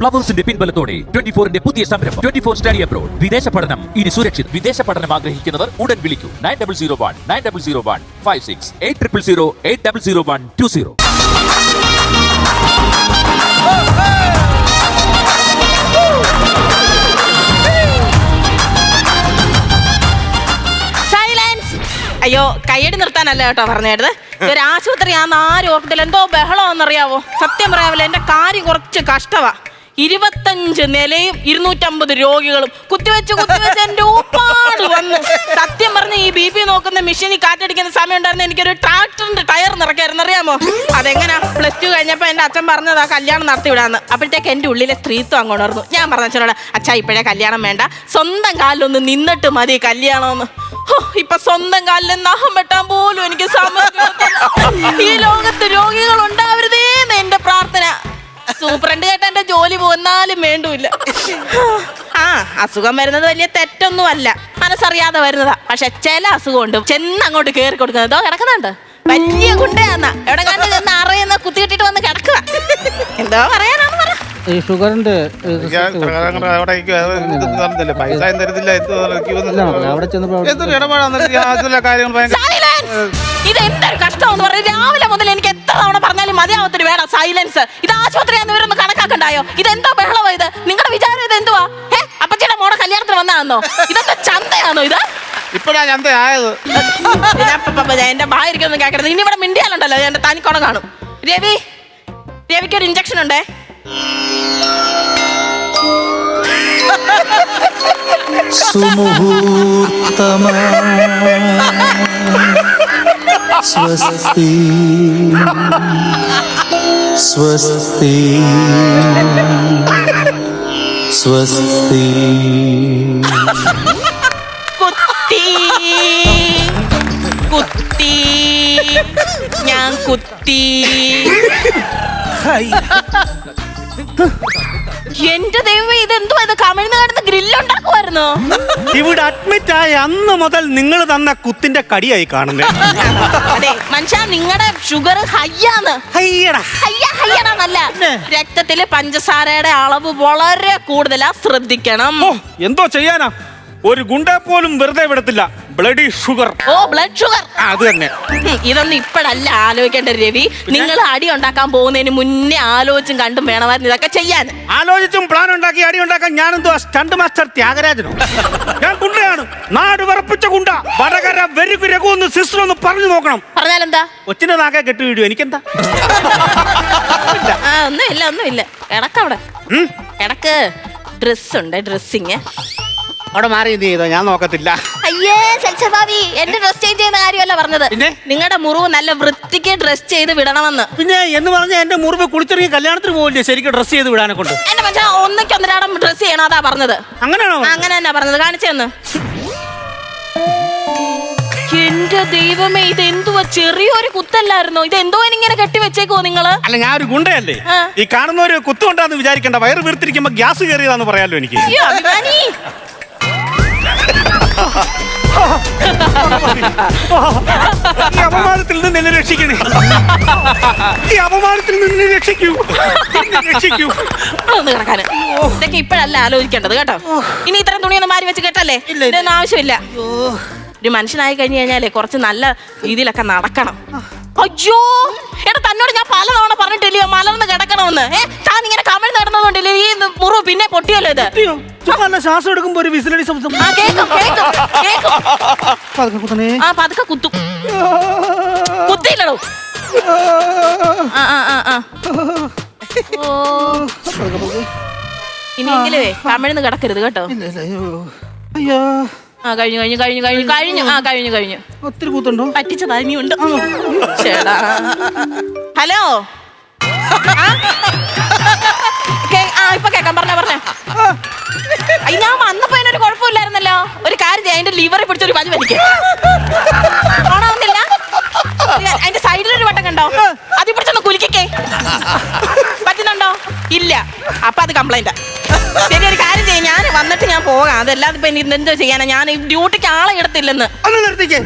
പ്ലവേഴ്സിന്റെ പിൻബലത്തോടെ twenty ഫോറിന്റെ പുതിയ സംരംഭം. Twenty four study abroad. വിദേശ പഠനം. ഇനി സുരക്ഷിത്. വിദേശ പഠനം ആഗ്രഹിക്കുന്നവർ ഉടൻ വിളിക്കൂ. Nine double zero one nine double zero one five six eight triple zero eight double zero one two zero. അയ്യോ കയ്യടി നിർത്താനല്ല കേട്ടോ പറഞ്ഞത് ഒരു ആശുപത്രി ആണെന്ന് ആരും ഓർത്തില്ല എന്തോ ബഹളമാണെന്നറിയാവോ? സത്യം പറയാമല്ലോ എന്റെ കാര്യം കുറച്ച് കഷ്ടവാ. ഇരുപത്തഞ്ച് നിലയും ഇരുന്നൂറ്റമ്പത് രോഗികളും കുത്തിവെച്ച് കുത്തിവെച്ച് എന്റെ ഒരുപാട് വന്ന് സത്യം പറഞ്ഞ ഈ ബി പി നോക്കുന്ന മെഷീനിൽ കാറ്റടിക്കുന്ന സമയം ഉണ്ടായിരുന്ന എനിക്കൊരു ട്രാക്ടറിന്റെ ടയർ നിറക്കായിരുന്നു അറിയാമോ? അതെങ്ങനാ? പ്ലസ് ടു കഴിഞ്ഞപ്പോ എന്റെ അച്ഛൻ പറഞ്ഞത് ആ കല്യാണം നടത്തി വിടാന്ന് അപ്പോഴത്തേക്ക് എന്റെ ഉള്ളിലെ സ്ത്രീത്വം അങ്ങോട്ട് ഉണർന്നു. ഞാൻ പറഞ്ഞ അച്ഛനോട് അച്ഛാ ഇപ്പോഴേ കല്യാണം വേണ്ട. സ്വന്തം കാലിലൊന്ന് നിന്നിട്ട് മതി കല്യാണമെന്ന് ഇപ്പൊ സ്വന്തം കാലിൽ നാഹം വെട്ടാൻ പോലും എനിക്ക് സമയം. ഈ ലോകത്ത് രോഗികൾ ഉണ്ടാവരുതേന്ന് എന്റെ പ്രാർത്ഥന. സൂപ്രണ്ട് കേട്ട എന്റെ ജോലി പോന്നാലും വേണ്ടൂല്ല. ആ അസുഖം വരുന്നത് വലിയ തെറ്റൊന്നും അല്ല മനസ്സറിയാതെ വരുന്നതാ. പക്ഷെ ചില അസുഖമുണ്ട്. ചെന്ന് അങ്ങോട്ട് കേറി കൊടുക്കുന്നത്. കിടക്കുന്നുണ്ട്. വലിയ ഗുണ്ടയാന്ന. എവിടെ കണ്ടു അറിയുന്ന കുത്തിയിട്ടിട്ട് വന്ന് കിടക്കുക എന്തോ പറയാനാണ് പറ. ഈ ഷുഗറിന്റെ പൈസ തരത്തില്ല. അവിടെ ചെന്നപ്പോ ഇത് എന്തൊരു കഷ്ടമെന്ന് പറഞ്ഞ് രാവിലെ മുതൽ എനിക്ക് എത്ര തവണ പറഞ്ഞാലും മതിയാവത്തൊരു വേണം സൈലൻസ് ഇത് ആശുപത്രി എന്നിവരൊന്ന് കണക്കാക്കണ്ടായോ? ഇത് എന്തോ ബഹളമാ ഇത്. നിങ്ങളുടെ വിചാരം ഇത് എന്തുവാ? ഏ അപ്പച്ചിയുടെ മോടെ കല്യാണത്തിന് വന്നാണെന്നോ ഇതൊക്കെ ചന്തയാണോ ഇത്? ഇപ്പഴാ ചന്ത ആയത് ഞാൻ പ- പ- പ- എന്റെ ഭാര്യക്കൊന്നും കേക്കരുത്. ഇനി ഇവിടെ മിണ്ടിയാലുണ്ടല്ലോ എന്റെ തനിക്കോണം കാണും. രവി രവിക്ക് ഒരു ഇഞ്ചക്ഷൻ ഉണ്ടേ? സുമുഹൂർത്തമാ സ്വസ്തി സ്വസ്തി സ്വസ്തി കുത്തി കുത്തി ഞാൻ കുത്തി എന്റെ ദൈവം ഇത് എന്തുവാ ഇത്? കമിഴ്ന്ന് കിടന്ന് ഗ്രില്ലുണ്ടാക്കുമായിരുന്നു ഇവിടെ അഡ്മിറ്റ് ആയ അന്ന് മുതൽ നിങ്ങൾ തന്ന കുത്തിന്റെ കടിയായി കാണുന്നത് അതെ മനുഷ്യ നിങ്ങളുടെ ഷുഗർ ഹയ്യാന്ന്. അയ്യടാ ഹയ്യ ഹയ്യടാന്നല്ല. രക്തത്തിൽ പഞ്ചസാരയുടെ അളവ് വളരെ കൂടുതലാ. ശ്രദ്ധിക്കണം. ഓ എന്തോ ചെയ്യാനാ? ഒരു ഗുണ്ട പോലും വെറുതെ വിടത്തില്ല. ബ്ലഡി ഷുഗർ ഓ ബ്ലഡ് ഷുഗർ അത് തന്നെ. ഇതൊന്നും ഇപ്പോഴല്ല ആലോചിക്കേണ്ട രവി. നിങ്ങൾ അടി ഉണ്ടാക്കാൻ പോകുന്നതിന് മുന്നേ ആലോചിച്ചും കണ്ടും വേണമായിരുന്നു ഇതൊക്കെ ചെയ്യാൻ. ആലോചിച്ചും പ്ലാൻ ഉണ്ടാക്കി അടി ഉണ്ടാക്കാൻ ഞാൻ എന്തോ സ്റ്റണ്ട് മാസ്റ്റർ ത്യാഗരാജനോ? ഞാൻ ഗുണ്ടയാണ്. നാട് വിറപ്പിച്ച ഗുണ്ട. വടകര വെരുകു രഘു ഒന്ന് സിസ്റ്റർ ഒന്ന് പറഞ്ഞു നോക്കണം. പറഞ്ഞാലെന്താ? ഒച്ചിന്റെ നാക്കെ കെട്ടി വീഴും എനിക്കെന്താ? ആ ഒന്നുമില്ല ഒന്നുമില്ല. കിടക്കവിടെ അവിടെ. കിടക്ക്. ഡ്രസ്സ് ഉണ്ട് ഡ്രസ്സിങ് അവിടെ മാറി എന്ത് ചെയ്തോ? ഞാൻ നോക്കത്തില്ല. അയ്യേ സൽസഭാവി എന്റെ ഡ്രസ് ചേഞ്ച് ചെയ്യുന്ന കാര്യമല്ല പറഞ്ഞത്. പിന്നെ? നിങ്ങളുടെ മുറിവ് നല്ല വൃത്തിക്ക് ഡ്രസ് ചെയ്ത് വിടണമെന്ന്. പിന്നെ എന്ന് പറഞ്ഞ എന്റെ മുറിവ് കുളിച്ചിറങ്ങി കല്യാണത്തിന് പോകില്ലേ ശരിക്കും ഡ്രസ് ചെയ്ത് വിടാനെ കൊണ്ട്. എന്റെ മനുഷ്യ ഒന്നിക്ക് ഒന്നരാടം ഡ്രസ് ചെയ്യണം അതാ പറഞ്ഞത്. അങ്ങനെയാണോ ആ, അങ്ങനെ തന്നെ പറഞ്ഞത്. കാണിച്ചെന്ന് എന്റെ ദൈവമേ ഇത് എന്തുവാ ചെറിയൊരു കുത്തല്ലായിരുന്നോ? ഇത് എന്തോ ഇങ്ങനെ കെട്ടി വെച്ചേക്കോ നിങ്ങൾ? അല്ല ഞാൻ ഒരു ഗുണ്ടയല്ലേ? ആ. ഈ കാണുന്ന ഒരു കുത്തുകൊണ്ടാന്ന് വിചാരിക്കണ്ട. വയറ് വീർത്തിരിക്കുമ്പോ ഗ്യാസ് കയറിയതാന്ന് പറയാലോ എനിക്ക്. അയ്യോ, അഭിമാനി. ഈ അപമാനത്തിൽ നിന്ന് എന്നെ രക്ഷിക്കണേ. ഈ അപമാനത്തിൽ നിന്ന് എന്നെ രക്ഷിക്കൂ. എന്നെ രക്ഷിക്കൂ. കിടക്കാന്. ഇതൊക്കെ ഇപ്പോഴല്ല ആലോചിക്കേണ്ടത് കേട്ടോ. ഇനി ഇത്തരം തുണിയൊന്നും മാറി വെച്ച് കേട്ടല്ലേ? ഇല്ല, ഇല്ല. ഇതൊന്നും ആവശ്യമില്ല. ഒരു മനുഷ്യനായി കഴിഞ്ഞു കഴിഞ്ഞാലേ കുറച്ച് നല്ല രീതിയിലൊക്കെ നടക്കണം. അയ്യോ എടാ തന്നോട് ഞാൻ പല തവണ പറഞ്ഞിട്ടില്ലയോ മലർന്ന് കിടക്കണമെന്ന്? ഏ താൻ ഇങ്ങനെ കമിഴ്ന്ന് കിടന്നതുകൊണ്ടില്ലേ ഈ മുറിവ് പിന്നെ പൊട്ടിയല്ലോ ഇത്? അയ്യോ, ചുമ്മാ ശ്വാസം എടുക്കുമ്പോ ഒരു വിസിലടി ശബ്ദം. ആ കേക്കും കേക്കും കേക്കും. പതുക്കെ കുത്തണേ. ആ പതുക്കെ കുത്തും. കുത്തിയില്ലടോ. ആ ആ ആ ആ. ഓ. ഇനിയെങ്കിലേ കമിഴ്ന്ന് കിടക്കരുത് കേട്ടോ. ഇല്ല, ഇല്ല, അയ്യോ. അയ്യോ. ആ കഴിഞ്ഞു കഴിഞ്ഞു കഴിഞ്ഞു കഴിഞ്ഞു കഴിഞ്ഞു. ആ കഴിഞ്ഞു കഴിഞ്ഞു. ഒത്തിരി കൂത്തുണ്ടോ? പറ്റിച്ചതാ ഇനിയുണ്ട് ചേടാ ഹലോ? ആ? ഇപ്പൊ കേക്കാം പറഞ്ഞ പറഞ്ഞ. ഞാൻ വന്നപ്പോ അതിനൊരു കുഴപ്പമില്ലായിരുന്നല്ലോ. ഒരു കാര്യം അതിന്റെ ലിവറെ പിടിച്ചൊരു പതി വലിക്കേ. ഓണാവുന്നില്ല അതിന്റെ സൈഡിലൊരു വട്ടം കണ്ടോ? അതിൽ പിടിച്ചൊന്ന് കുലിക്കേ പറ്റുന്നുണ്ടോ? ഇല്ല. അപ്പൊ അത് കംപ്ലൈന്റ് പോകാം. അതല്ലാതെ ഇപ്പൊ എനിക്ക് എന്തോ ചെയ്യാനാ? ഞാൻ ഈ ഡ്യൂട്ടിക്ക് ആളെ എടുത്തില്ലെന്ന്. ഒന്ന് നിർത്തിക്കേ.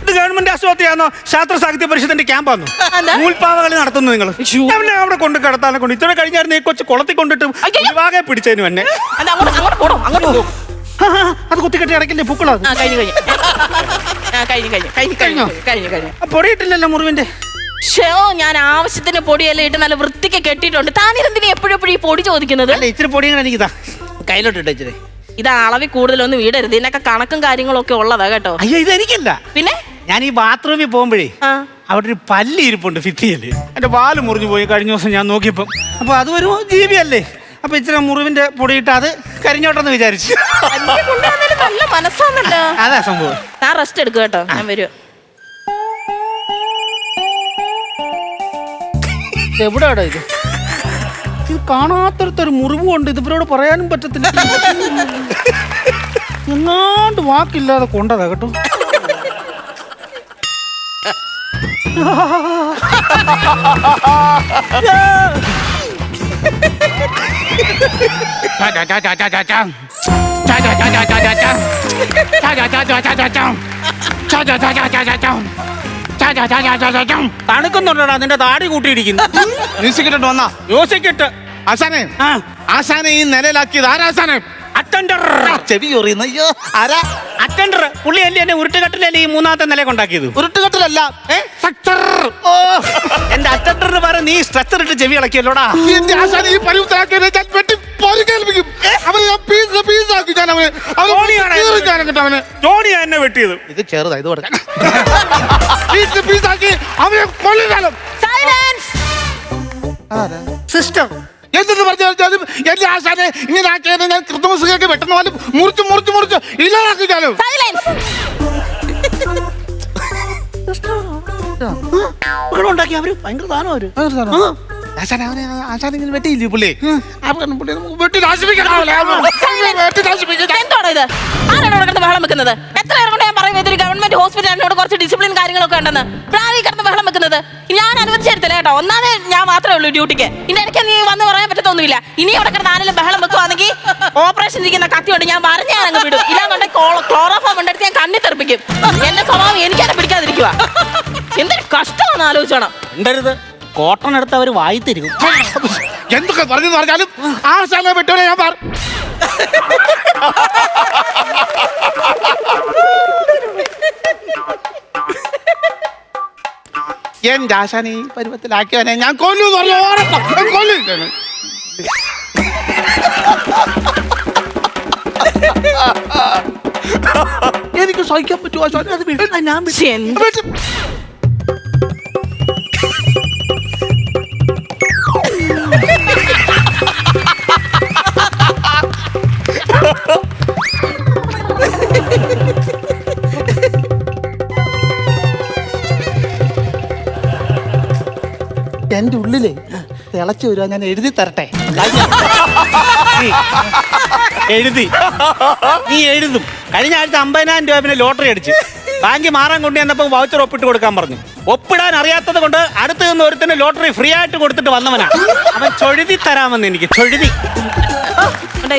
ഇത് ഗവൺമെന്റ് ആശുപത്രിയാണോ ശാസ്ത്ര സാഹിത്യ പരിഷത്തിന്റെ ക്യാമ്പാണോ? നൂൽപ്പാവകളി നടത്തുന്നു നിങ്ങൾ അവനെ അവിടെ കൊണ്ട് കിടത്താനെ കൊണ്ട് ഇത്ര കഴിഞ്ഞായിരുന്നു ഈ കൊച്ചു കുളത്തിൽ കൊണ്ടിട്ട് അയ്യോ. പിടിച്ചതിന് എന്നെ. അത് അങ്ങോട്ട് അങ്ങോട്ട് പോടോ അങ്ങോട്ട് പോ ആ, ആ, അത് കുത്തിക്കെട്ടി അടക്കില്ലേ പൂക്കളോ അത്? ആ കഴിഞ്ഞു കഴിഞ്ഞു. ആ കഴിഞ്ഞു കഴിഞ്ഞു കഴിഞ്ഞു കഴിഞ്ഞു കഴിഞ്ഞു? കഴിഞ്ഞു ആ, പൊടിയിട്ടില്ലല്ലോ മുറിവിന്റെ. ഷോ ഞാൻ ആവശ്യത്തിന് പൊടിയെല്ലാം ഇട്ട് നല്ല വൃത്തിക്ക് കെട്ടിയിട്ടുണ്ട്. താനിരെന്തിനാ എപ്പോഴും എപ്പോഴും ഈ പൊടി ചോദിക്കുന്നത്? അല്ല ഇച്ചിരി പൊടിയും എനിക്ക് ഇതാ കയ്യിലോട്ട് ഇട്ടേ ഇത് അളവിൽ കൂടുതലൊന്നും വീടരുത് ഇതിനൊക്കെ കണക്കും കാര്യങ്ങളൊക്കെ ഉള്ളതാ കേട്ടോ. അയ്യോ ഇത് എനിക്കല്ല പിന്നെ? ഞാൻ ഈ ബാത്റൂമിൽ പോകുമ്പോഴേ ആ. അവിടെ ഒരു പല്ല് ഇരിപ്പുണ്ട് ഭിത്തിയിൽ. എന്റെ വാൽ മുറിഞ്ഞു പോയി കഴിഞ്ഞ ദിവസം ഞാൻ നോക്കിയപ്പം. അപ്പൊ അതൊരു ഒരു ജീവിയല്ലേ? അപ്പൊ ഇച്ചിരി മുറിവിന്റെ പൊടിയിട്ട് അത് കരിഞ്ഞോട്ടെന്ന് വിചാരിച്ചു. നല്ല മനസ്സാണല്ലോ അതാ സംഭവം. ഞാൻ റെസ്റ്റ് എടുക്കുക കേട്ടോ. ഞാൻ വരും. എവിടെയാടാ ഇത്? ഇത് കാണാത്തരത്തൊരു മുറിവ് കൊണ്ട് ഇതിവരോട് ഇവരോട് പറയാനും പറ്റത്തില്ല എങ്ങാണ്ട് വാക്കില്ലാതെ കൊണ്ടതാ കേട്ടോ തണുക്കുന്നുണ്ടോടാ നിന്റെ താടി കൂട്ടിയിരിക്കുന്നു മ്യൂസിക് ഇട്ടിട്ട് വന്നാ യോസിക്കിട്ട് ആശാനെ. ആശാനെ ഈ നിലയിലാക്കിയത് ആരാശാനെ അറ്റൻഡർ ചെവി ചൊറിയുന്ന അയ്യോ ആരാ? അറ്റൻഡർ പുള്ളിയല്ലേ എന്നെ ഉരുട്ടുകട്ടിലല്ലേ ഈ മൂന്നാമത്തെ നില കൊണ്ടാക്കിയത്? ഉരുട്ടുകെട്ടിലല്ല. ഓ. എന്റെ അറ്റൻഡറിന് പറ നീ സ്ട്രെച്ചർ ഇട്ട് ചെവി ഇളക്കിയല്ലോടാ. എന്റെ ആശാനെ ഈ പരിവത്തിലാക്കിയത് ഞാൻ വെട്ടി പരിക്കേൽപ്പിക്കും അവനെ ഞാൻ പീസ് പീസ് ആക്കി ഞാൻ അവനെ അവന് ജോണിയാ എന്നെ വെട്ടിയത്. ഇത് ചെറുതാ ഇത് കൊടുക്കാൻ പീസ് പീസ് ആക്കി അവനെ കൊല്ലുകാലം. സൈലൻസ് എന്തെന്ന് പറഞ്ഞാലും എന്റെ ആശാനെ ഇങ്ങനെ ആക്കിയത് ഞാൻ കൃത്രിമസുഖയൊക്കെ വെട്ടുന്ന പോലെ മുറിച്ച് മുറിച്ച് മുറിച്ച് ഇല്ലാതാക്കി ഞാനും. ഉണ്ടാക്കി അവർ ഭയങ്കര ദാനം അവർ. ആശാനെ അവനെ ആശാനെ ഇങ്ങനെ വെട്ടിയില്ലേ പുള്ളി? ആ പുള്ളി നമുക്ക് വെട്ടി നാശിപ്പിക്കണം അവനെ. വെട്ടി നാശിപ്പിക്കണം എന്തോടാ ഇത്? ആരാണ് ഇവിടെ കിടന്ന് ബഹളം വെക്കുന്നത്? എത്ര നേരം കൊണ്ട് ഞാൻ പറയും ഇതൊരു ഗവൺമെന്റ് ഹോസ്പിറ്റലിനോട് കുറച്ച് ഡിസിപ്ലിൻ കാര്യങ്ങളൊക്കെ ഉണ്ടെന്ന്. പ്രാവി കിടന്ന് ബഹളം വെക്കുന്നത്. ഞാൻ അനുവദിച്ചെടുത്തില്ല കേട്ടോ. ഒന്നാമത് ഞാൻ മാത്രമേ ഉള്ളൂ ഡ്യൂട്ടിക്ക് ഇനി എനിക്ക് നീ വന്ന് പറയാൻ പറ്റത്തൊന്നുമില്ല. ഇനി ഇവിടെ കിടന്ന് ആരെങ്കിലും ബഹളം വെക്കുവാണെങ്കിൽ ഓപ്പറേഷൻ ഇരിക്കുന്ന കത്തി ഞാൻ പറഞ്ഞ അങ്ങ് വിടും. ഇല്ലാന്നുണ്ടെങ്കിൽ ക്ലോറോഫോം ഉണ്ടെടുത്ത് ഞാൻ കണ്ണി തെറിപ്പിക്കും. എന്റെ സ്വഭാവം എനിക്കത് പിടിക്കാതിരിക്കുക എന്തൊരു കഷ്ടമാണ് ആലോചിച്ചോണം. കോട്ടൺ എടുത്ത് അവർ വായി തരും എന്തൊക്കെ പറഞ്ഞു പറഞ്ഞാലും ആശാനെ വെട്ടോലെ ഞാൻ പറ എന്റെ ആശാനെ ഈ പരുവത്തിലാക്കിയവനെ ഞാൻ കൊല്ലു എന്ന് പറഞ്ഞു കൊല്ലും. എനിക്ക് സഹിക്കാൻ പറ്റുമോ? ഞാൻ തിളച്ചു വരുവാ ഞാൻ എഴുതി തരട്ടെ. എഴുതി. നീ എഴുതും. കഴിഞ്ഞ ആഴ്ച അമ്പതിനായിരം രൂപ പിന്നെ ലോട്ടറി അടിച്ച്. ബാങ്കിൽ മാറാൻ കൊണ്ട് ചെന്നപ്പോ വൗച്ചർ ഒപ്പിട്ട് കൊടുക്കാൻ പറഞ്ഞു. ഒപ്പിടാൻ അറിയാത്തത് കൊണ്ട് അടുത്ത് നിന്ന് ഒരുത്തിന് ലോട്ടറി ഫ്രീ ആയിട്ട് കൊടുത്തിട്ട് വന്നവനാ. അവൻ ചൊഴുതി തരാമെന്ന് എനിക്ക്. ചൊഴുതി.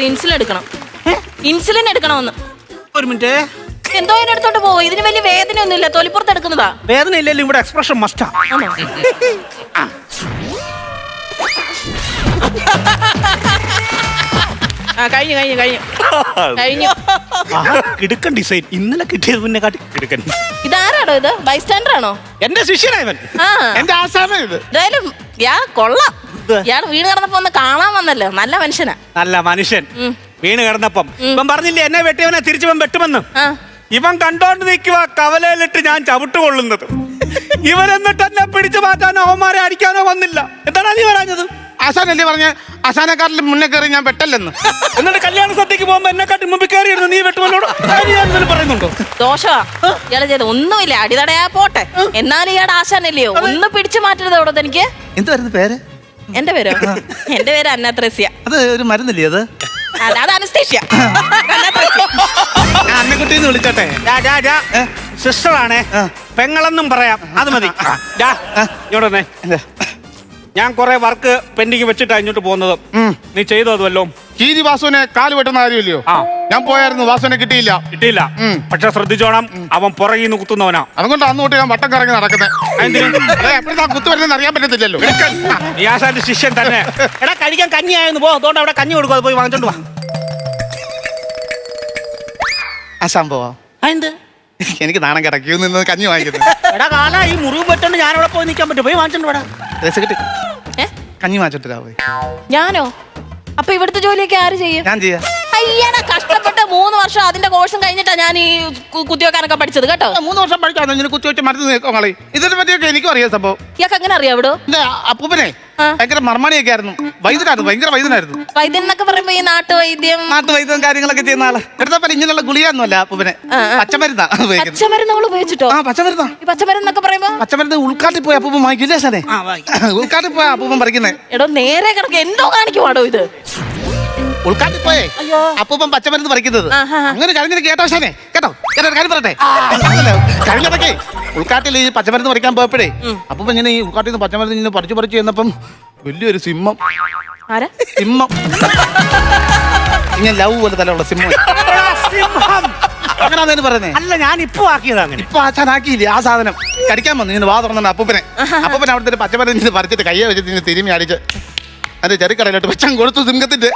ഇൻസുലിൻ എടുക്കണം. ഇൻസുലിൻ എടുക്കണമെന്ന്. ഒരു മിനിറ്റ്. എന്തോ പോവോ? ഇതിന് വലിയ വേദന ഒന്നുമില്ല തൊലിപ്പുറത്ത് എടുക്കുന്നതാ. വേദന ഇല്ലല്ലോ ഇവിടെ എക്സ്പ്രഷൻ മസ്റ്റാ ആ കഴിഞ്ഞു കഴിഞ്ഞു കഴിഞ്ഞു. കഴിഞ്ഞു. കിടുക്കൻ ഡിസൈൻ ഇന്നലെ കിട്ടിയത് പിന്നെ കാട്ടി കിടുക്കൻ. ഇതാരാണോ ഇത്? ബൈസ്റ്റാൻഡർ ആണോ എന്റെ ശിഷ്യനായവൻ. ആ. എന്റെ ആശാന ഇത്. എന്തായാലും ഇയാൾ കൊള്ളാം. ഇത്? ഇയാൾ വീട് കിടന്നപ്പോ ഒന്ന് കാണാൻ വന്നല്ലോ. നല്ല മനുഷ്യനാ. നല്ല മനുഷ്യൻ. ഉം. വീണ് കിടന്നപ്പം. ഇവൻ പറഞ്ഞില്ലേ എന്നെ വെട്ടിയവനെ തിരിച്ചവൻ വെട്ടുമെന്ന്. ആ. ഇവൻ കണ്ടോണ്ട് നിൽക്കുക കവലയിലിട്ട് ഞാൻ ചവിട്ട് കൊള്ളുന്നത് ഇവനെന്നിട്ട് എന്നെ പിടിച്ചു മാറ്റാനോ അവന്മാരെ അടിക്കാനോ വന്നില്ല. എന്താണ് നീ പറഞ്ഞത് ആശാനല്ലേ പറഞ്ഞ? അസാനക്കാരിൽ മുന്നേ കയറി ഞാൻ വെട്ടല്ലെന്ന്. എന്നിട്ട് കല്യാണ സദ്യക്ക് പോകുമ്പോ എന്നെക്കാട്ടി മുമ്പിൽ കയറിയിരുന്നു നീ വെട്ടുമല്ലോട് ഞാൻ പറയുന്നുണ്ടോ? ദോഷമാ ഇയാൾ ചെയ്ത് ഒന്നുമില്ല. അടിതടയാ പോട്ടെ. എന്നാലും ഇയാളുടെ ആശാനല്ലയോ? ഒന്ന് പിടിച്ചു മാറ്റരുത് അവിടെ എനിക്ക് എന്തായിരുന്നു പേര്? എന്റെ പേരോ? എന്റെ പേര് അന്നത്രസ്യ. അത് ഒരു മരുന്നില്ലേ അത്? അല്ല അത് അനസ്തേഷ്യ. അന്നത്രസ്യ. ഞാൻ അന്നക്കുട്ടി എന്ന് വിളിച്ചോട്ടെ സിസ്റ്റർ ആണേ ആ. പെങ്ങളെന്നും പറയാം. അത് മതി. ഡാ, ഇങ്ങോട്ട് വന്നേ. ഞാൻ കുറെ വർക്ക് പെൻഡിങ് വെച്ചിട്ടാ ഇങ്ങോട്ട് പോകുന്നത്. നീ ചെയ്തോ അത് വല്ലോ കീരി വാസുവിനെ കാൽ വെട്ടുന്ന കാര്യമില്ലയോ? ആ. ഞാൻ പോയായിരുന്നു വാസുവിനെ കിട്ടിയില്ല. കിട്ടിയില്ല. പക്ഷെ ശ്രദ്ധിച്ചോണം അവൻ പുറകിൽ നിന്ന് കുത്തുന്നവനാ. അതുകൊണ്ട് അന്ന് തൊട്ട് ഞാൻ വട്ടം കറങ്ങി നടക്കുന്നത് കുത്തു വരുന്നത് അറിയാൻ പറ്റത്തില്ലല്ലോ. വ്യാസാന്റെ ആശാന്റെ ശിഷ്യൻ തന്നെ. എടാ കഴിക്കാൻ കഞ്ഞി ആയിരുന്നു. പോ അതുകൊണ്ട് അവിടെ കഞ്ഞി കൊടുക്കും. അത് പോയി വാങ്ങിച്ചോണ്ട് വാ. ആ സംഭവം. എന്ത് എനിക്ക് നാണം കിടക്കിയോ നിന്ന് കഞ്ഞി വാങ്ങിക്കുന്നത് എടാ കാല ഈ മുറിവ് പറ്റുകൊണ്ട് ഞാൻ അവിടെ പോയി നിൽക്കാൻ പറ്റും. പോയി വാങ്ങിച്ചോണ്ട് വാടാ. രസ കിട്ടി. കഞ്ഞി വാങ്ങിച്ചിട്ട് ഞാനോ? അപ്പൊ ഇവിടുത്തെ ജോലിയൊക്കെ ആര് ചെയ്യും? ഞാൻ ചെയ്യാം. അയ്യടാ മൂന്ന് വർഷം അതിന്റെ കോഴ്സും കഴിഞ്ഞിട്ടാ ഞാൻ ഈ കുത്തിവെക്കാനൊക്കെ പഠിച്ചത് കേട്ടോ? മൂന്ന് വർഷം പഠിക്കാതെ ഇങ്ങനെ കുത്തി വെച്ച് മരുന്ന് നിൽക്കോളി ഇതിനെ പറ്റിയൊക്കെ എനിക്കും അറിയാം സംഭവം. ഇയാൾക്ക് എങ്ങനെ അറിയാം ഇവിടെ എന്റെ അപ്പൂപ്പനെ. ഭയങ്കര മർമ്മണിയൊക്കെ ആയിരുന്നു. വൈദ്യനായിരുന്നു ഭയങ്കര വൈദ്യനായിരുന്നു. വൈദ്യൻ എന്നൊക്കെ പറയുമ്പോ ഈ നാട്ടുവൈദ്യം നാട്ടുവൈദ്യം കാര്യങ്ങളൊക്കെ ചെയ്യുന്ന ആൾ. എടുത്തപ്പോ ഇങ്ങനെയുള്ള ഗുളിയൊന്നുമല്ല അപ്പൂപ്പനെ. പച്ചമരുന്നാ പച്ചമരുന്നുകൾ ഉപയോഗിച്ചിട്ടോ? ആ പച്ചമരുന്നാ. ഈ പച്ചമരുന്നൊക്കെ പറയുമ്പോ പച്ചമരുന്ന് ഉൾക്കാട്ടിൽ പോയി അപ്പൂപ്പൻ വാങ്ങിക്കില്ലേ സാറേ. ഉൾക്കാട്ടിൽ പോയ അപ്പൂപ്പൻ പറിക്കുന്നേ. എടോ നേരെ കിടക്ക്. എന്തോ കാണിക്കുവാടോ ഇത്? ഉൾക്കാട്ടിൽ പോയേ. അയ്യോ. അപ്പൂപ്പൻ പച്ചമരുന്ന് പറിക്കുന്നത്. അങ്ങനെ കഴിഞ്ഞത് കേട്ടോ ശാനെ കേട്ടോ? കേട്ടോ കാര്യം പറയട്ടെ? കഴിഞ്ഞതൊക്കെ ഉൾക്കാട്ടിൽ ഈ പച്ചമരുന്ന് പറിക്കാൻ പോയപ്പോഴേ അപ്പൂപ്പൻ ഇങ്ങനെ ഈ ഉൾക്കാട്ടിൽ നിന്ന് പച്ചമരുന്ന് ഇങ്ങനെ പറിച്ചു പറിച്ചു ചെന്നപ്പം വലിയൊരു സിംഹം. സിംഹം. ഇങ്ങനെ ലവ് പോലെ തലയുള്ള സിംഹം. സിംഹം. അങ്ങനെയാന്ന് പറഞ്ഞേ അല്ല ഞാൻ ഇപ്പൊ ആക്കിയതാണ് അങ്ങനെ. ഇപ്പൊ ആക്കിയില്ലേ ആ സാധനം? കടിക്കാൻ വന്നു ഇന്ന് വാ തുറന്നു അപ്പൂപ്പനെ. അപ്പൂപ്പൻ അവിടുത്തെ പച്ചമരുന്ന് പറിച്ചിട്ട് കയ്യെ വെച്ചിട്ട് തിരുമി തിരുമ്മി അടിച്ച്. അതിന്റെ ചെറുക്കടയിലോട്ട് പച്ചം കൊടുത്തു സിംഹത്തിന്റെ.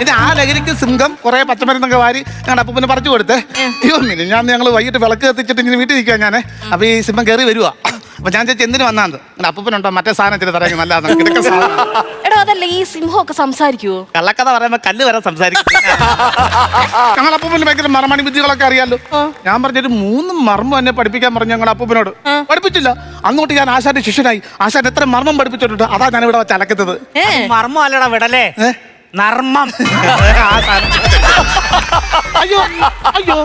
പിന്നെ ആ ലഹരിക്ക് സിംഹം കുറെ പച്ചമരുന്നൊക്കെ വാരി ഞങ്ങളുടെ അപ്പൂപ്പനെ പറിച്ചു കൊടുത്തേ. അയ്യോ മിനിഞ്ഞാന്ന് ഞാൻ ഞങ്ങൾ വൈകിട്ട് വിളക്ക് കത്തിച്ചിട്ട് ഇങ്ങനെ വീട്ടിൽ നിൽക്കുക ഞാൻ അപ്പൊ ഈ സിംഹം കയറി വരുവാ. അപ്പൊ ഞാൻ ചേച്ചി എന്തിനു വന്നാന്ന്? അപ്പനുണ്ടോ അപ്പൂപ്പനുണ്ടോ? മറ്റേ സാധനം ഇച്ചിരി തരാൻ നല്ലതാണ്. കിടക്ക സാധനം. എടോ അതല്ല ഈ സിംഹമൊക്കെ സംസാരിക്കുവോ? കള്ളക്കഥ പറയുമ്പോ കല്ല് വരെ സംസാരിക്കും. ഞങ്ങൾ അപ്പൂപ്പന് ഭയങ്കര മറമണി വിദ്യകളൊക്കെ അറിയാലോ. ഞാൻ പറഞ്ഞൊരു മൂന്ന് മർമ്മം എന്നെ പഠിപ്പിക്കാൻ പറഞ്ഞു ഞങ്ങളുടെ അപ്പൂപ്പനോട്. പഠിപ്പിച്ചില്ല. അങ്ങോട്ട് ഞാൻ ആശാന്റെ ശിഷ്യനായി. ആശാൻ എത്ര മർമ്മം പഠിപ്പിച്ചിട്ടുണ്ട്. അതാ ഞാൻ ഇവിടെ വെച്ച് അലക്കുന്നത്. മർമ്മം അല്ലടാ വിടലേ? നർമ്മം. അയ്യോ അയ്യോ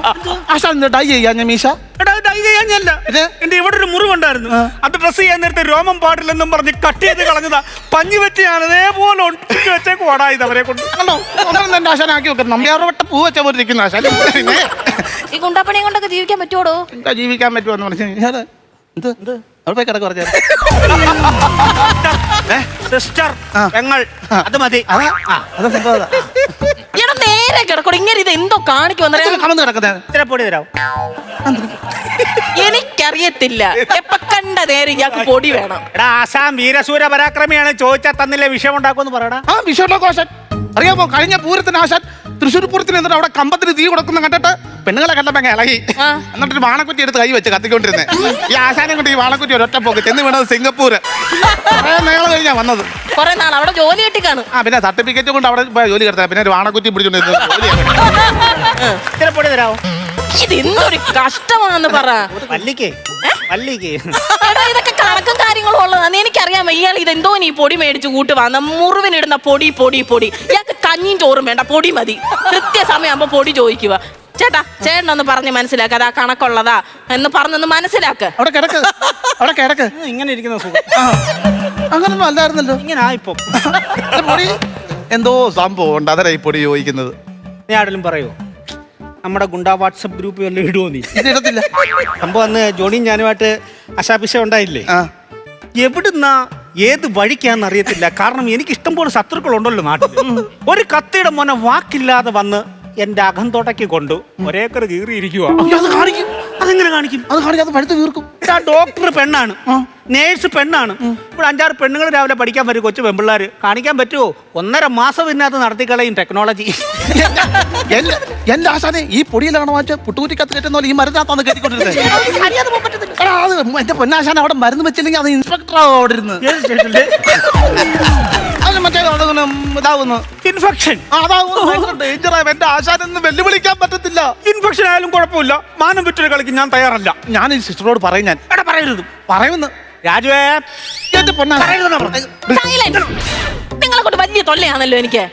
ആശാൻ ഡൈ ചെയ്യാ ഞാൻ മീശ? എടാ ഇത് ചെയ്യാഞ്ഞല്ല? എന്റെ ഇവിടെ ഒരു മുറിവുണ്ടായിരുന്നു. അത് ഡ്രസ് ചെയ്യാൻ നേരത്തെ രോമം പാടില്ലെന്നും പറഞ്ഞ് കട്ട് ചെയ്ത് കളഞ്ഞതാ. പഞ്ഞു പറ്റിയാണ് ഇതേപോലെ ഒട്ടിച്ച് വെച്ചേക്ക് ഓടാ ഇത് അവരെ കൊണ്ട്. കണ്ടോ? ഒന്നും തന്നെ ആശാൻ ആക്കി വെക്കണം നമ്പ്യാറ് വട്ട പൂ വെച്ച പോലെ ഇരിക്കുന്ന ആശാൻ. ഈ ഗുണ്ടാപ്പണിയും കൊണ്ടൊക്കെ ജീവിക്കാൻ പറ്റുവോടോ? എന്താ ജീവിക്കാൻ പറ്റുമെന്ന് പറഞ്ഞു കഴിഞ്ഞാൽ എന്ത്? എന്ത്? അവിടെ പോയി കിടക്ക് പറഞ്ഞു സിസ്റ്റർ ഞങ്ങൾ അത് മതി. അതാ സംഭവം എടാ നേരെ കിടക്കണം ഇങ്ങനെ ഇത് എന്തോ കാണിക്കുമെന്നറിയാം കമന്ന് കിടക്കുന്നത് ഇച്ചിരി പൊടി തരാം എനിക്കറിയത്തില്ല. എപ്പൊ കണ്ട നേരെ ഇയാൾക്ക് പൊടി വേണം. എടാ ആസാം വീരസൂര പരാക്രമിയാണ്. ചോദിച്ചാൽ തന്നില്ല വിഷയം ഉണ്ടാക്കുമെന്ന് പറയടാ. ആ വിഷുവിലൊക്കെ ആശാൻ അറിയാമോ കഴിഞ്ഞ പൂരത്തിന് ആശാൻ തൃശ്ശൂർ പൂരത്തിന് എന്നിട്ട് അവിടെ കമ്പത്തിന് തീ കൊടുക്കുന്ന കണ്ടിട്ട് പെണ്ണുങ്ങളെ കണ്ടപ്പോ അങ്ങ് ഇളകി. എന്നിട്ട് ഒരു വാണക്കുറ്റി എടുത്ത് കൈ വെച്ച് കത്തിക്കൊണ്ടിരുന്നേ. ഈ ആശാനം കൊണ്ട് ഈ വാണക്കുറ്റി ഒരൊറ്റ പോക്ക് ചെന്ന് വീണത് സിംഗപ്പൂര്. കുറേ നേരം കഴിഞ്ഞാ വന്നത്. കൊറേ നാൾ അവിടെ ജോലി കിട്ടിക്കാണ്. ആ പിന്നെ സർട്ടിഫിക്കറ്റ് കൊണ്ട് അവിടെ പോയി ജോലി കിടത്താ പിന്നെ ഒരു വാണക്കുറ്റി പിടിച്ചോണ്ടിരുന്നത് പൊടി തരാമോ ഇത് എന്തൊരു കഷ്ടമാണെന്ന് പറ. വല്ലിക്ക് ഇതൊക്കെ കണക്കും കാര്യങ്ങളും ഉള്ളതാണ് എനിക്കറിയാം ഇയാൾ ഇതെന്തോ നീ പൊടി മേടിച്ച് കൂട്ടുവാ. വന്ന മുറിവിനിടുന്ന പൊടി പൊടി പൊടി. ഇയാൾക്ക് കഞ്ഞിയും ചോറും വേണ്ട പൊടി മതി. കൃത്യസമയമാകുമ്പോൾ പൊടി ചോദിക്കുക. ചേട്ടാ ചേട്ടനൊന്ന് പറഞ്ഞ് മനസ്സിലാക്കുക അതാ കണക്കുള്ളതാ എന്ന് പറഞ്ഞൊന്ന് മനസ്സിലാക്ക്. അവിടെ കിടക്ക്. അവിടെ കിടക്ക്. ഇങ്ങനെ ഇരിക്കുന്ന സുഖം. ആ, അങ്ങനൊന്നും അല്ലായിരുന്നല്ലോ. ഇങ്ങനെ ആയിപ്പോ. പൊടി. എന്തോ സംഭവം ഉണ്ട്. ഈ പൊടി ചോദിക്കുന്നത്? നീ ആരെങ്കിലും പറയോ നമ്മുടെ ഗുണ്ട വാട്സപ്പ് ഗ്രൂപ്പ് വല്ലതും ഇടുവോ നീ? ഇത് ഇടത്തില്ല. സംഭവം അന്ന് ജോണിയും ഞാനുമായിട്ട് അശാപിശ ഉണ്ടായില്ലേ? എവിടുന്ന ഏത് വഴിക്കാന്ന് അറിയത്തില്ല. കാരണം എനിക്ക് ഇഷ്ടം പോലെ ശത്രുക്കളുണ്ടല്ലോ നാട്ടിൽ. ഒരു കത്തിയുടെ മോനെ വാക്കില്ലാതെ വന്ന് എന്റെ അകന്തോട്ടയ്ക്ക് കൊണ്ടു ഒരേക്കർ കീറിയിരിക്കുക അയ്യോ, അത് കാണിക്കും. അതെങ്ങനെ കാണിക്കും? അത് കാണിക്കാതെ പഴുത്ത് വീർക്കും. ഡോക്ടർ പെണ്ണാണ്. നേഴ്സ് പെണ്ണാണ്. ഇവിടെ അഞ്ചാറ് പെണ്ണുങ്ങൾ രാവിലെ പഠിക്കാൻ വരും കൊച്ചു പെമ്പിള്ളേർ കാണിക്കാൻ പറ്റുമോ ഒന്നര മാസം ഇതിനകത്ത് നടത്തിക്കളയും ടെക്നോളജി എന്റെ ആശാനെ ഈ പൊടിയിലാണ് വാങ്ങിച്ച പുട്ടുകുറ്റിക്കത്ത് കയറ്റുന്ന പോലെ ഈ കയറ്റിക്കൊണ്ടിരുന്നത് എന്റെ അവിടെ മരുന്ന് വെച്ചില്ലെങ്കിൽ അത് ഇൻസ്പെക്ടറാവും അവിടെ ഇരുന്ന്. അതിന് മറ്റേ അതങ്ങനെ ഇതാവുന്നു. ഇൻഫെക്ഷൻ എന്റെ ആശാനൊന്ന് വെല്ലുവിളിക്കാൻ പറ്റത്തില്ല. ഇൻഫെക്ഷൻ ആയാലും കുഴപ്പമില്ല. മാനം വിറ്റൊരു കളിക്ക് ഞാൻ തയ്യാറല്ല. ഞാൻ ഈ സിസ്റ്ററോട് പറയും ഞാൻ. എടാ പറയരുത്. പറയുന്നു രാജുവേ എന്റെ സൈലന്റ് നിങ്ങളെ കൊണ്ട് വലിയ തൊല്ലയാണല്ലോ എനിക്ക്.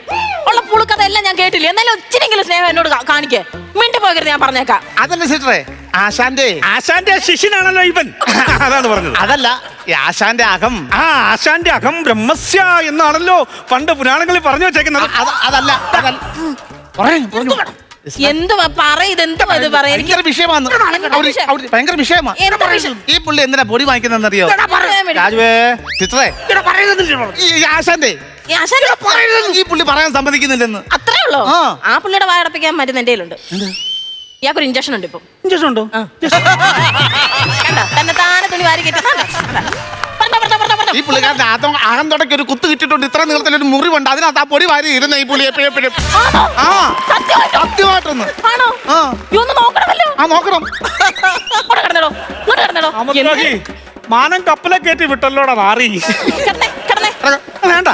ഉള്ള പുളുക്കഥ എല്ലാം ഞാൻ കേട്ടില്ല? എന്നാലും ഒച്ചിനെങ്കിലും സ്നേഹം എന്നോട് കാ- കാണിക്കേ. മിണ്ടി പോകരുത് ഞാൻ പറഞ്ഞേക്കാം. അതല്ല സിസ്റ്ററെ ആശാന്റെ. ആശാന്റെ ശിഷ്യനാണല്ലോ ഇവൻ. അതാണ് പറഞ്ഞത്. അതല്ല ഈ ആശാന്റെ അഹം. ആ ആശാന്റെ അഹം ബ്രഹ്മസ്യ എന്നാണല്ലോ പണ്ട് പുരാണങ്ങളിൽ പറഞ്ഞു വെച്ചേക്കുന്നത്. അത് അതല്ല അതല്ല. പറയ്, പറഞ്ഞു. എന്തുവാ? പറ ഇത് ഇത് പറ എനിക്ക് ഭയങ്കര വിഷയമാണ്. അവർ അവർ ഭയങ്കര വിഷയമാണ് എന്താ വിഷയം? ഈ പുള്ളി എന്തിനാ പൊടി വാങ്ങിക്കുന്നറിയോ. രാജുവേ ചിത്രേ. ഈ ഈ ആശാന്റെ. ഈ ആശാരി ഈ പുള്ളി പറയാൻ സമ്മതിക്കുന്നില്ലെന്ന്. അത്രേ ഉള്ളൂ? ആ. ആ പുള്ളിയുടെ വായടപ്പിക്കാൻ മരുന്ന് എന്റെ കയ്യിലുണ്ട്. ഇയാൾക്കൊരു ഇഞ്ചക്ഷൻ ഉണ്ട് ഇപ്പം. ഇഞ്ചക്ഷൻ ഉണ്ടോ? കണ്ടോ? തന്നെ താനെ തുണി വാരി കയറ്റി ഈ പുള്ളിക്കാരന്റെ ആദ്യം അകം തുടക്കി ഒരു കുത്ത് കിട്ടിയിട്ടുണ്ട്. ഇത്ര നീളത്തിലൊരു മുറിവുണ്ട് അതിനകത്ത് ആ പൊടി വാരി ഇരുന്ന ഈ പുള്ളി എപ്പോഴും എപ്പോഴും. ആ സത്യമായിട്ടും? സത്യമായിട്ടൊന്ന്. ആണോ? ആ. ഈ ഒന്ന് നോക്കണമല്ലോ. ആ നോക്കണം. ഇങ്ങോട്ട് മാനം കപ്പലെ കയറ്റി വിട്ടല്ലോടാ മാറി. കിടന്നേ വേണ്ട.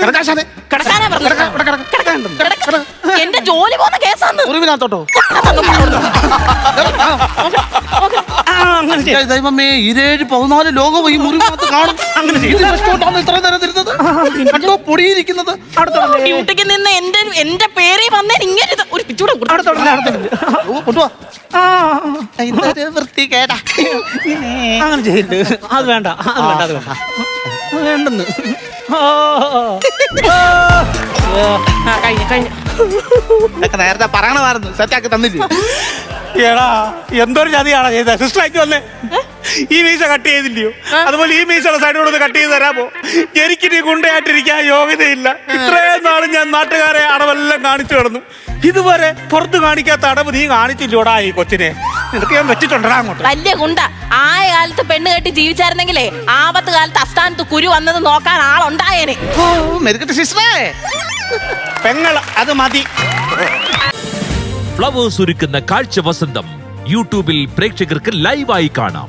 കിടക്കാശാനെ കിടക്കാനാ പറഞ്ഞത്. കിടക്ക. എന്റെ ജോലി പോകുന്ന കേസാന്ന്. ഉറിവിനകത്തോട്ടോ. ആ, അങ്ങനെ ചെയ്യ്. ദൈവമേ ഇരേഴ് പതിനാല് ലോകവും ഈ മുറിവിനകത്ത് കാണും. അങ്ങനെ ഇത് വെച്ചോണ്ടാണ് ഇത്ര നേരം ഇരുന്നത്? കണ്ടോ പൊടിയിരിക്കുന്നത്? ഡ്യൂട്ടിക്ക് നിന്ന് എന്റെ എന്റെ പേരെ വന്നേ ഇങ്ങനെ ഇത് ഒരു പിച്ചൂടെ കൊടുത്തു. തൊടല്ലേ, അവിടെ തൊടല്ലേ. ഓ, കൊണ്ടുവാ. ആ, എന്തൊരു വൃത്തികേടാ. അങ്ങനെ ചെയ്യരുത്. അത് വേണ്ട അത് വേണ്ട അത് വേണ്ട. വേണ്ടെന്ന്. കഴിഞ്ഞു കഴിഞ്ഞു. ഇതൊക്കെ നേരത്തെ പറയണമായിരുന്നു. സെറ്റാക്കി തന്നില്ലേ? എടാ എന്തൊരു ചതിയാണോ ചെയ്തത് സിസ്റ്റർ ആയിട്ട് വന്നേ. ഈ മീശ കട്ട് ചെയ്തില്ലയോ? അതുപോലെ ഈ മീശയുടെ സൈഡിലൂടെ ഒന്ന് കട്ട് ചെയ്ത് തരാമോ? എനിക്ക് നീ ഗുണ്ടയായിട്ടിരിക്കാൻ യോഗ്യതയില്ല. ഇത്രയും നാളും ഞാൻ നാട്ടുകാരെ അടവെല്ലാം കാണിച്ചു കിടന്നു. ഇതുവരെ പുറത്ത് കാണിക്കാത്ത അടവ് നീ കാണിച്ചില്ലോടാ ഈ കൊച്ചിനെ? നിനക്ക് ഞാൻ വെച്ചിട്ടുണ്ടടാ അങ്ങോട്ട്. വലിയ ഗുണ്ട. ആ കാലത്ത് പെണ്ണ് കെട്ടി ജീവിച്ചായിരുന്നെങ്കിലേ ആപത്ത് കാലത്ത് അസ്ഥാനത്ത് കുരു വന്നത് നോക്കാൻ ആളുണ്ടായേനെ. ഓ മെരുക്കട്ട് സിസ്റ്ററേ. പെങ്ങൾ അത് മതി. ഫ്ലവേഴ്സ് ഒരുക്കുന്ന കാഴ്ച വസന്തം യൂട്യൂബിൽ പ്രേക്ഷകർക്ക് ലൈവായി കാണാം.